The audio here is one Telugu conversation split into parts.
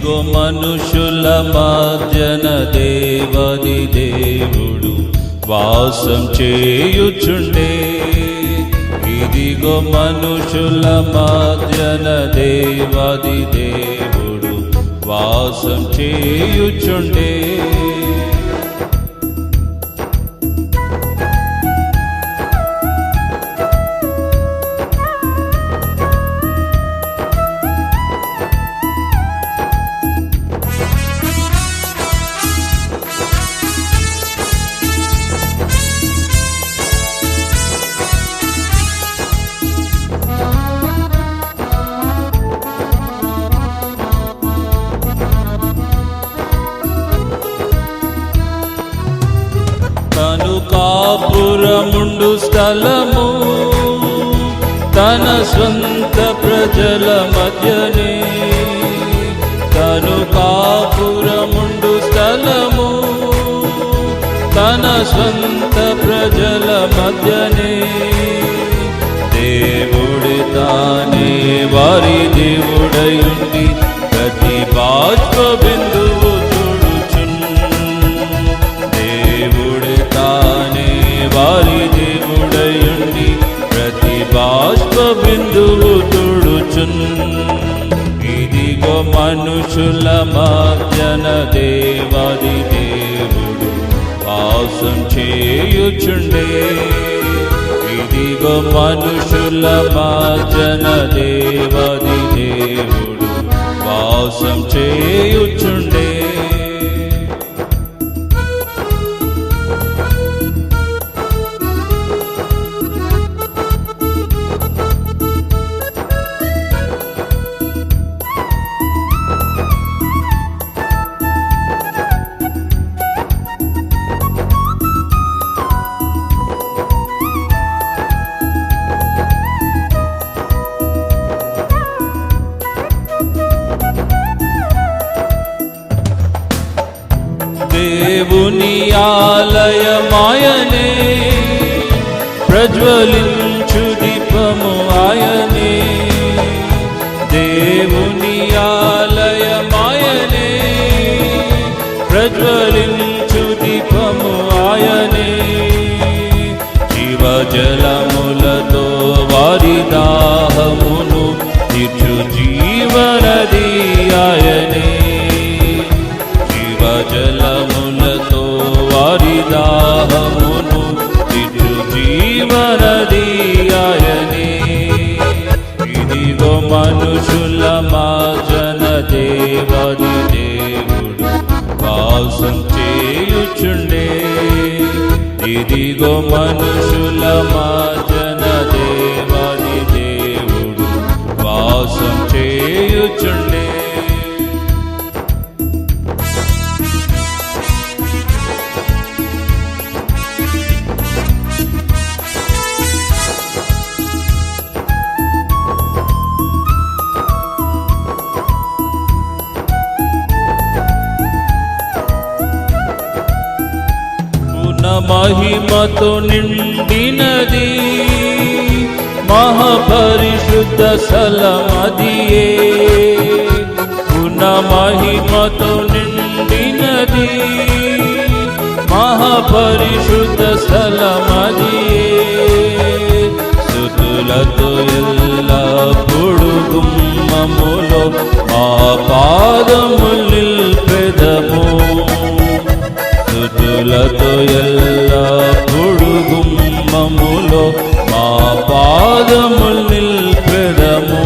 ఇదిగో మనుషుల మధ్యన దేవది దేవుడు వాసం చేయుచుండే. ఇదిగో మనుషుల మధ్యన దేవది దేవుడు వాసం చేయుచుండే. స్థలము తన స్వంత ప్రజల మధ్యనే. తను కాపురముండు స్థలము తన స్వంత ప్రజల మధ్యనే. దేవుడి తానే వారి దేవుడయుండి ప్రతి బాష్ప బిందువు చూడుచున్. దేవుడి తానే వారి బిందువు తుడుచున్. ఇదిగో మనుషుల మధ్యన దేవాది దేవుడు వాసం చేయుచుండే. ఇదిగో మనుషుల మధ్యన దేవాది దేవుడు వాసం చేయుచుండే. దేవుని ఆలయమాయనే ప్రజ్వలించు దేవాది దేవుడు వాసం చేయుచుండే. ఇదిగో మనుషుల మాజన దేవాది దేవుడు వాసం చేయుచుండే. మహిమతో నిండినది మహాపరిశుద్ధ సలమదియే గుణ మహిమతో నిండినది మహాపరిశుద్ధ సలమదియే సుతులతో ఎల్లప్పుడు గుమ్మములో మా పాదములు స్థుతులతో ఎల్లప్పుడు గుమ్మములో మా పాదములు నిల్పెదము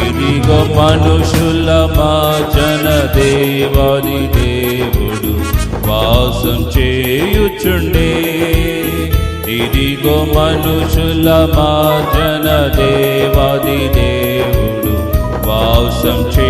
ఇదిగో మనుషుల మాచన దేవాది దేవుడు వాసం చేయుచుండే. ఇదిగో మనుషుల మాచన దేవాది దేవుడు వాసం చే